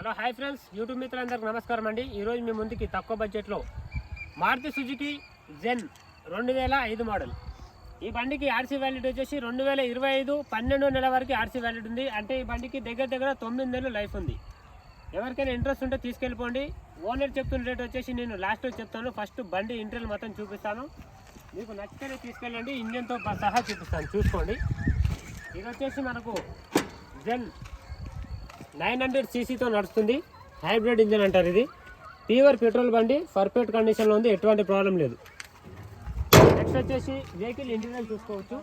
Hello hi friends. YouTube మిత్రులందరికీ నమస్కారం అండి. ఈరోజు మీ ముందుకి తక్కువ బడ్జెట్లో మారుతి సుజుకి జెన్ రెండు వేల ఐదు మోడల్. ఈ బండికి ఆర్సీ వ్యాలిడ్ వచ్చేసి రెండు వేల ఇరవై ఐదు పన్నెండో నెల వరకు ఆర్సీ వ్యాలిడ్ ఉంది. అంటే ఈ బండికి దగ్గర దగ్గర తొమ్మిది నెలలు లైఫ్ ఉంది. ఎవరికైనా ఇంట్రెస్ట్ ఉంటే తీసుకెళ్ళిపోండి. ఓనర్ చెప్తున్న రేట్ వచ్చేసి నేను లాస్ట్లో చెప్తాను. ఫస్ట్ బండి ఇంటర్వ్యూ మొత్తం చూపిస్తాను. మీకు నచ్చితేనే తీసుకెళ్ళండి. ఇంజన్తో సహా చూపిస్తాను. చూసుకోండి. ఇది వచ్చేసి మనకు జెన్ నైన్ హండ్రెడ్ సీసీతో నడుస్తుంది. హైబ్రిడ్ ఇంజన్ అంటారు ఇది. ప్యూర్ పెట్రోల్ బండి పర్ఫెక్ట్ కండిషన్లో ఉంది ఎటువంటి ప్రాబ్లం లేదు. నెక్స్ట్ వచ్చేసి వెహికల్ ఇంటీరియర్ చూసుకోవచ్చు.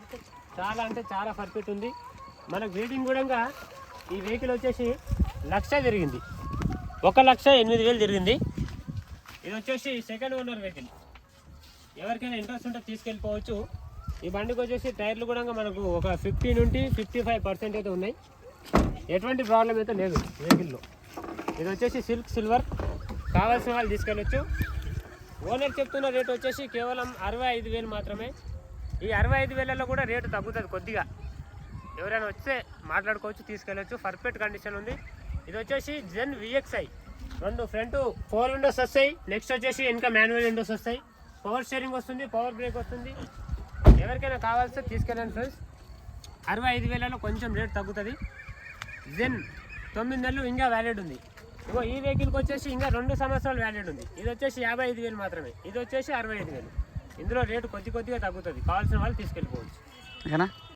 చాలా అంటే చాలా పర్ఫెక్ట్ ఉంది. మనకు రేటింగ్ కూడా ఈ వెహికల్ వచ్చేసి లక్ష జరిగింది. ఒక లక్ష ఎనిమిది వేలు జరిగింది. ఇది వచ్చేసి సెకండ్ ఓనర్ వెహికల్. ఎవరికైనా ఇంట్రెస్ట్ ఉంటే తీసుకెళ్ళిపోవచ్చు. ఈ బండికి వచ్చేసి టైర్లు కూడా మనకు ఒక ఫిఫ్టీ నుండి ఫిఫ్టీ ఫైవ్ పర్సెంట్ అయితే ఉన్నాయి. ఎటువంటి ప్రాబ్లం అయితే లేదు వెహికల్లో. ఇది వచ్చేసి సిల్క్ సిల్వర్. కావాల్సిన వాళ్ళు తీసుకెళ్ళొచ్చు. ఓనర్ చెప్తున్న రేట్ వచ్చేసి కేవలం అరవై ఐదు వేలు మాత్రమే. ఈ అరవై ఐదు వేలలో కూడా రేటు తగ్గుతుంది కొద్దిగా. ఎవరైనా వస్తే మాట్లాడుకోవచ్చు తీసుకెళ్ళొచ్చు. పర్ఫెక్ట్ కండిషన్ ఉంది. ఇది వచ్చేసి జెన్ విఎక్స్ఐ. రెండు ఫ్రంట్ ఫోర్ విండోస్ వస్తాయి. నెక్స్ట్ వచ్చేసి ఇంకా మాన్యువల్ విండోస్ వస్తాయి. పవర్ స్టీరింగ్ వస్తుంది పవర్ బ్రేక్ వస్తుంది. ఎవరికైనా కావాల్సి తీసుకెళ్ళండి ఫ్రెండ్స్. అరవై ఐదు వేలలో కొంచెం రేట్ తగ్గుతుంది. జెన్ తొమ్మిది నెలలు ఇంకా వ్యాలిడ్ ఉంది. ఇగో ఈ వెహికల్కి వచ్చేసి ఇంకా రెండు సంవత్సరాలు వ్యాలిడ్ ఉంది. ఇది వచ్చేసి యాభై ఐదు వేలు మాత్రమే. ఇది వచ్చేసి అరవై ఐదు వేలు. ఇందులో రేటు కొద్ది కొద్దిగా తగ్గుతుంది. కావాల్సిన వాళ్ళు తీసుకెళ్ళిపోవచ్చు. ఓకేనా?